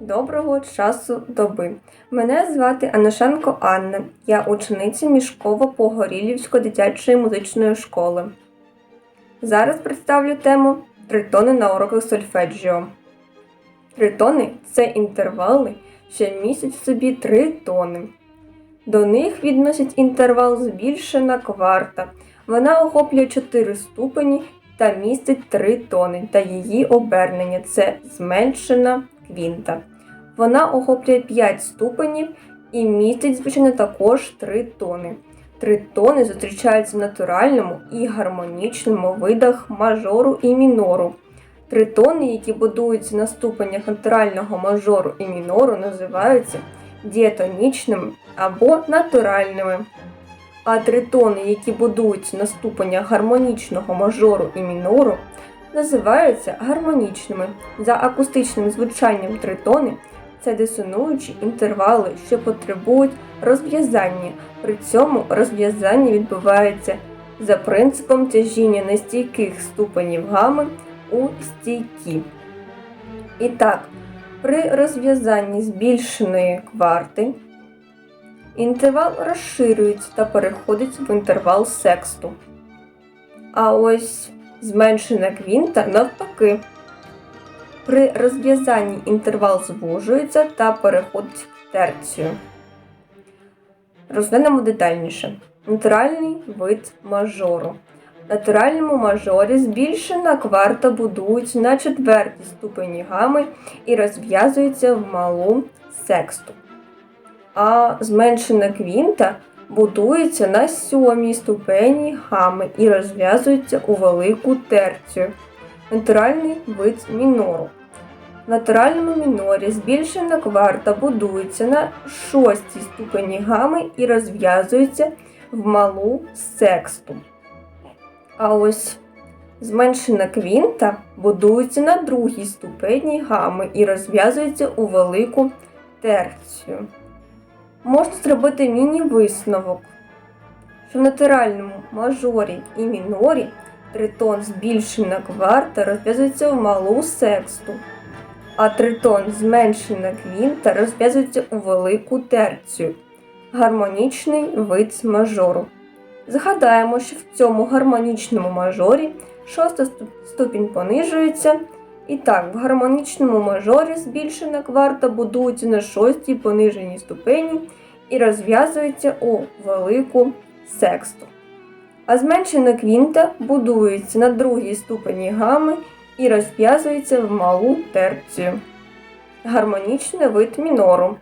Доброго часу доби. Мене звати Анушенко Анна. Я учениця Мішково-Погорілівської дитячої музичної школи. Зараз представлю тему тритони на уроках сольфеджіо. Тритони це інтервали, що містять в собі три тони. До них відносять інтервал збільшена кварта. Вона охоплює 4 ступені та містить 3 тони та її обернення це зменшена квінта. Вона охоплює 5 ступенів і містить, звичайно, також 3 тони. Три тони зустрічаються в натуральному і гармонічному видах мажору і мінору. Три тони, які будуються на ступенях натурального мажору і мінору, називаються діатонічними або натуральними. А тритони, які будуються на ступенях гармонічного мажору і мінору, називаються гармонічними. За акустичним звучанням тритони це дисонуючі інтервали, що потребують розв'язання. При цьому розв'язання відбувається за принципом тяжіння нестійких ступенів гами у стійкі. І так, при розв'язанні збільшеної кварти інтервал розширюється та переходить в інтервал сексту. А ось зменшена квінта навпаки. При розв'язанні інтервал звужується та переходить в терцію. Розглянемо детальніше. Натуральний вид мажору. В натуральному мажорі збільшена кварта будується на четвертій ступені гами і розв'язується в малу сексту. А зменшена квінта будується на сьомій ступені гами і розв'язується у велику терцію. Натуральний вид мінору. В натуральному мінорі збільшена кварта будується на шостій ступені гами і розв'язується в малу сексту. А ось зменшена квінта будується на другій ступені гами і розв'язується у велику терцію. Можна зробити міні-висновок, що в натуральному мажорі і мінорі тритон збільшена кварта розв'язується в малу сексту, а тритон зменшена квінта розв'язується у велику терцію. Гармонічний вид мажору. Згадаємо, що в цьому гармонічному мажорі шоста ступінь понижується. І так, в гармонічному мажорі збільшена кварта будується на шостій пониженій ступені і розв'язується у велику сексту. А зменшена квінта будується на другій ступені гами і розв'язується в малу терцію. Гармонічний вид мінору.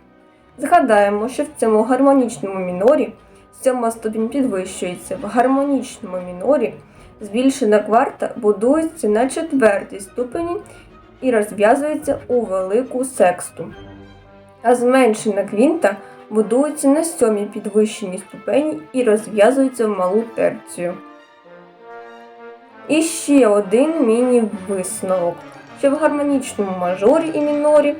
Згадаємо, що в цьому гармонічному мінорі сьома ступінь підвищується. В гармонічному мінорі збільшена кварта будується на четвертій ступені і розв'язується у велику сексту. А зменшена квінта будується на сьомій підвищеній ступені і розв'язується в малу терцію. І ще один міні-висновок, що в гармонічному мажорі і мінорі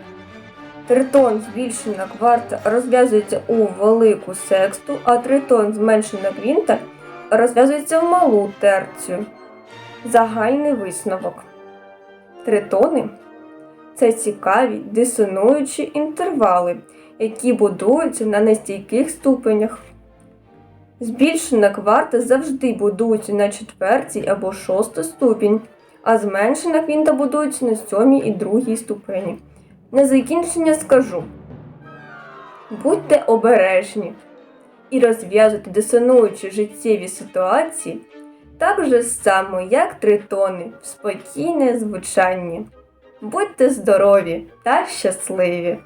тритон збільшена кварта розв'язується у велику сексту, а тритон зменшена квінта розв'язується в малу терцію. Загальний висновок. Тритони це цікаві дисонуючі інтервали, які будуються на нестійких ступенях. Збільшена кварта завжди будується на четвертій або шосту ступінь, а зменшена квінта будується на сьомій і другій ступені. На закінчення скажу: будьте обережні і розв'язуйте дисонуючі життєві ситуації так же само, як тритони, в спокійне звучання. Будьте здорові та щасливі!